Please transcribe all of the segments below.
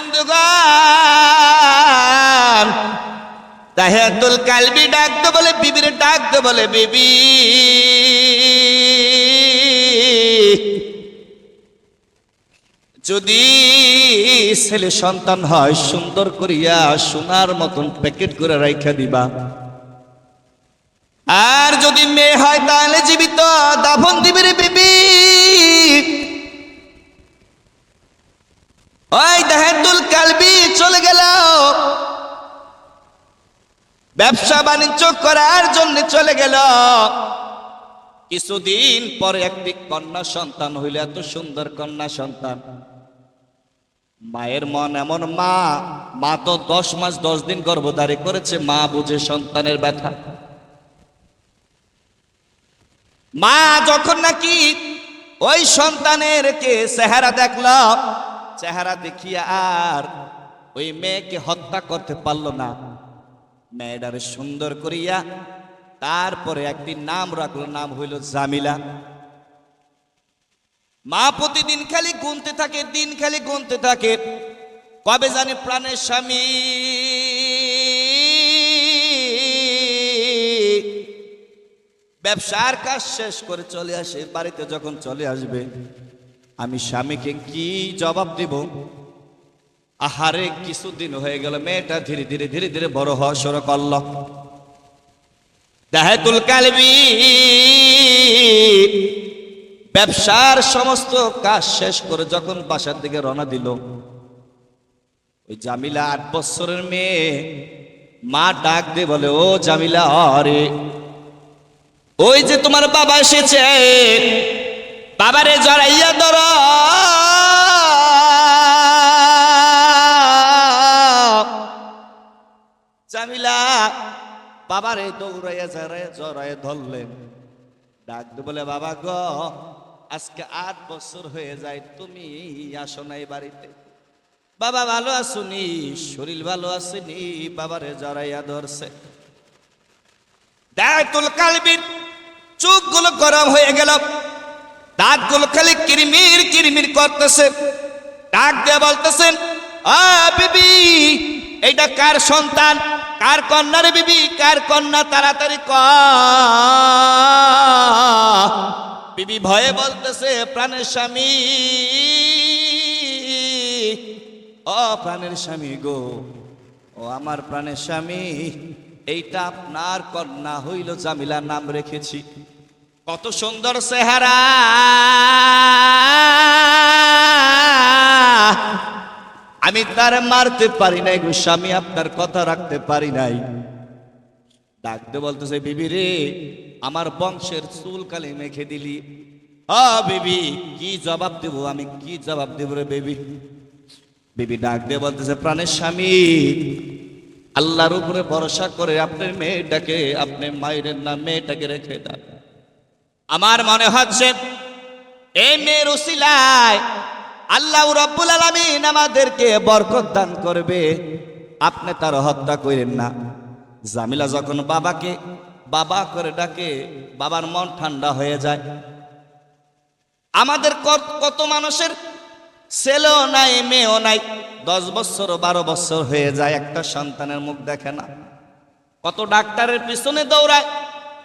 বন্ধুগণ তাহেতুল কালবি ডাকতে বলে, বিবির ডাকতে বলে, বিবি। যদি ছেলে সন্তান হয়, সুন্দর করিয়া সোনার মতন প্যাকেট করে রাইখা দিবা। আর যদি মেয়ে হয়, তাহলে জীবিত, দাফন দিবি রে বিবি। ওই দেহেতুল কালবি চলে গেল। ব্যবসা বাণিজ্য করার জন্য চলে গেল। কিছুদিন পরে একটি কন্যা সন্তান হইল, এত সুন্দর কন্যা সন্তান। মায়ের মন এমন মা মা তো দশ মাস দশ দিন গর্ভধারী করেছে, মা বুঝে সন্তানের ব্যথা। মা যখন নাকি ওই সন্তানের কে চেহারা দেখল চেহারা দেখিয়া আর ওই মেয়েকে হত্যা করতে পারল না। মেয়েটারে সুন্দর করিয়া তারপরে একটি নাম রাখল, নাম হইল জামিলা। মা প্রতিদিন খালি গুনতে থাকে, দিন খালি গুনতে থাকে। কবে জানি প্রাণের স্বামী ব্যবসার কাজ শেষ করে চলে আসে, বাড়িতে যখন চলে আসবে আমি স্বামীকে কি জবাব দিব? আহারে, কিছুদিন হয়ে গেল, মেয়েটা ধীরে ধীরে ধীরে ধীরে বড় হওয়া শুরু করল। দাহেতুল কালবি, ব্যবসার সমস্ত কাজ শেষ করে যখন বাসার দিকে রওনা দিল, ওই জামিলা আট বছরের মেয়ে মা ডাক দিয়ে বলে, ও জামিলা অরে ওই যে তোমার বাবা এসেছে বাবারে জড়াইয়া ধর। জামিলা, বাবারে দৌড়াইয়া জড়াইয়া জড়াইয়া ধরলেন। ডাক বলে, বাবা গ, আজকে আট বছর হয়ে যায়, তুমি আসো নাই বাড়িতে। বাবা ভালো আসুনি, শরীর ভালো আসেনি, বাবারে জড়াইয়া ধরছে। দায়তুল কালবির চোখগুলো গরম হয়ে গেল। দাঁতগুলো খালি কিরমির কিরমির করতেছে। ডাক দিয়ে বলতেছেন, আ বিবি, এইটা কার সন্তান? কার কন্যা রে বিবি? কার কন্যা তাড়াতাড়ি ক? বিবি ভয়ে বলতেছে, প্রাণের স্বামী ও প্রাণের স্বামী গো, ও আমার প্রাণের স্বামী, এইটা আপনার কন্যা হইল জামিলা নাম রেখেছি। কত সুন্দর চেহারা। আমি তার মারতে পারি নাই গো স্বামী, আপনার কথা রাখতে পারি নাই। ডাকতে বলতেছে, বিবি রে, আমার বংশের চুল কালি মেখে দিলি। বিবি, কি জবাব দেব? আমি কি জবাব দেব রে বেবি? বিবি ডাক দিয়ে বলতেছে, প্রাণের স্বামী, আল্লাহর উপরে ভরসা করে আপনার মেয়েটাকে আপনি মায়ের নাম মেয়েটাকে রেখে দেন আমার মনে হচ্ছে, এই মেয়ের উসিলায় আল্লাহ রব্বুল আলমিন আমাদেরকে বরকত দান করবে। আপনি তার হত্যা করেন না। জামিলা যখন বাবাকে, বাবা করে ডাকে, বাবার মন ঠান্ডা হয়ে যায়। আমাদের কত- কত মানুষের ছেলেও নাই, মেয়েও নাই, দশ বছর, বারো বছর হয়ে যায়, একটা সন্তানের মুখ দেখে না। কত ডাক্তারের পিছনে দৌড়ায়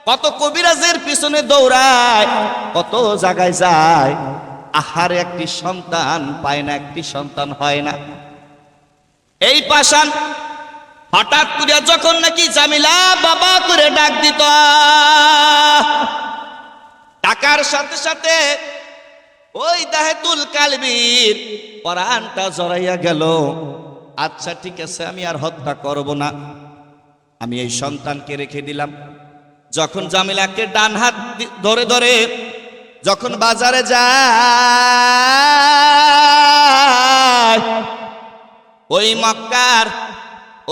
কত কবিরাজের পিছনে দৌড়ায়, কত জায়গায় যায়। আহার একটি সন্তান, পায় না, একটি সন্তান হয় না। এই পাশান হঠাৎ করে যখন নাকি জামিলা বাবা করে ডাক দিত টাকার সাথে সাথে ওই দাহেতুল কালবির পরানটা জড়াইয়া গেল। আচ্ছা ঠিক আছে, আমি আর হত্যা করব না। আমি এই সন্তানকে রেখে দিলাম। যখন জামিলাকে ডান হাত ধরে ধরে যখন বাজারে যায়, ওই মক্কার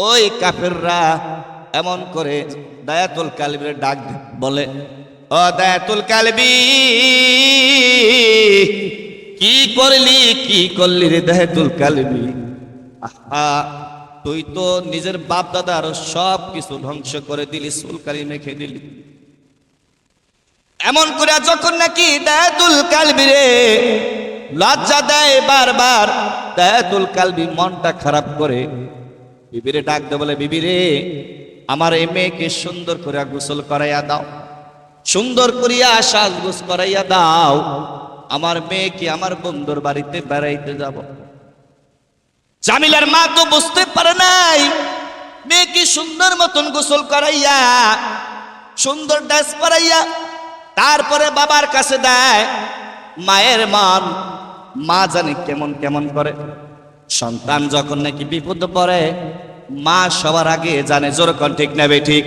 ওই কাফেররা এমন করে দায়াতুল কালবির ডাক বলে, ও দায়াতুল কালবি, কি করলি কি করলি রে দায়াতুল কালবি? আহা তুই তো নিজের বাপ দাদার সব কিছু ধ্বংস করে দিলি সুলকারি মেখে দিলি। এমন করে যখন নাকি দায়াতুল কালবি রে লজ্জা দেয় বারবার, দায়াতুল কালবি মনটা খারাপ করে। বিবিরে ডাক দে বলে, বিবিরে, আমার এই মেয়েকে সুন্দর করে গোসল করাইয়া দাও। সুন্দর করিয়া সাজগোজ করাইয়া দাও। আমার মেয়েকে আমার বন্ধুর বাড়িতে বেড়াইতে যাব। জামিলার মা তো বুঝতে পারে নাই। মেয়েকে সুন্দর মতন গোসল করাইয়া, সুন্দর ড্রেস পরাইয়া তারপরে বাবার কাছে দেয়, মায়ের মন, মা জানি কেমন কেমন করে। সন্তান যখন নাকি বিপদ পড়ে, মা সবার আগে জানে যেরকম ঠিক নেবে ঠিক।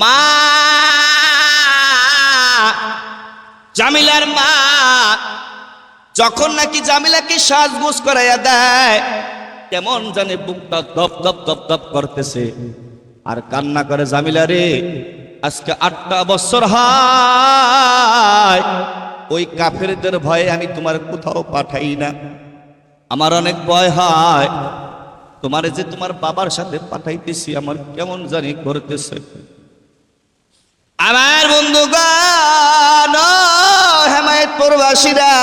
মা! জামিলার মা যখন নাকি জামিলাকে সাজগুজ করাইয়া দেয়, কেমন জানে বুকটা দপ দপ দপ দপ করতেছে। আর কান্না করে জামিলা রে, আজকে আটটা বছর হয়, ওই কাফেরদের ভয়ে আমি তোমার কোথাও পাঠাই না। আমার অনেক ভয় হয়। তোমারে যে তোমার বাবার সাথে পাঠাইতেছি, আমার কেমন জানি করতেছে। আমার বন্ধুগণ, ও হেমায়ত প্রবাসীরা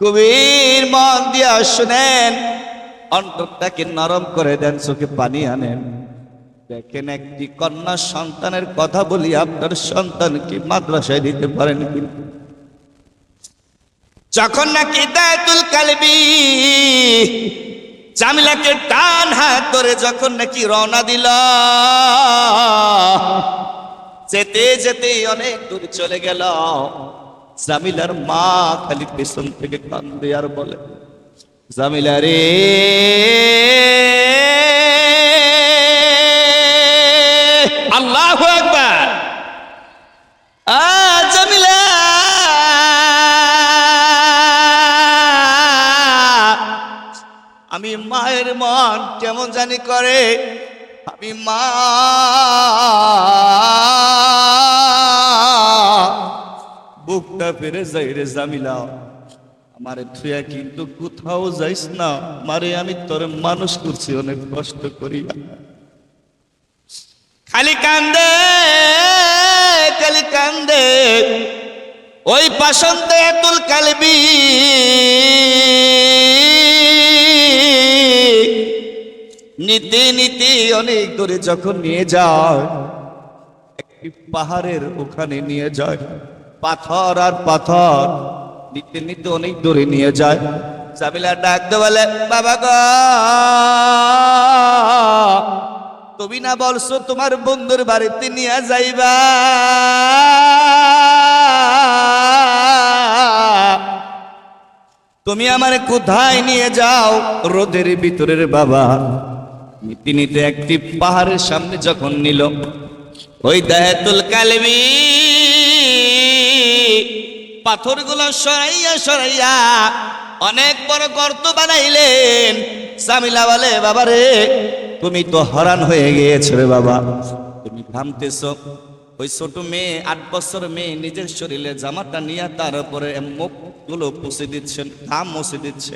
কবির মন দিয়া শুনেন, অন্তরটাকে নরম করে দেন, চোখে পানি আনেন। দেখেন একটি কন্যা সন্তানের কথা বলি, আপনার সন্তান কি মাদ্রাসায় দিতে পারেন কি যখন নাকি দায়তুল কালবি জামিলাকে টান হাত ধরে যখন নাকি রওনা দিল, যেতে যেতে অনেক দূর চলে গেল। জামিলার মা খালি পেছন থেকে কান্দে আর বলে, জামিলা রে, আল্লাহ একবার জামিলা, আমি মায়ের মন কেমন জানি করে, আমি মা বুকটা ফিরে যাই রে জামিলা। আমারে থুয়া কিন্তু কোথাও যাইস না। মারে আমি তোর মানুষ করছি, অনেক কষ্ট করি। খালি কান্দে খালি কান্দে। ওই পাশন্তে এতুল কালবি নিতে, নীতি অনেক দূরে যখন নিয়ে যায়, একটি পাহাড়ের ওখানে নিয়ে যায়। পাথর আর পাথর। নিতে নিতে অনেক দূরে নিয়ে যায়। জামিলা ডাকতে বলে, বাবা গো, তুমি না বলছো তোমার বন্ধুর বাড়িতে নিয়ে যাইবা? তুমি আমার কোথায় নিয়ে যাও, রোদের ভিতরের বাবা? নিতে একটি পাহাড়ের সামনে যখন নিল, ওই দায়াতুল কালবি পাথরগুলো সরাইয়া সরাইয়া অনেক বড় গর্ত বানাইলেন। সামিলা বলে বাবা রে তুমি তো হরান হয়ে গিয়েছো রে বাবা। তুমি ঘামতেছ ওই ছোট মেয়ে, আট বছর মেয়ে নিজের শরীরে জামাটা নিয়ে তার উপরে মুখগুলো পুষে দিচ্ছেন ঘাম মুছে দিচ্ছে।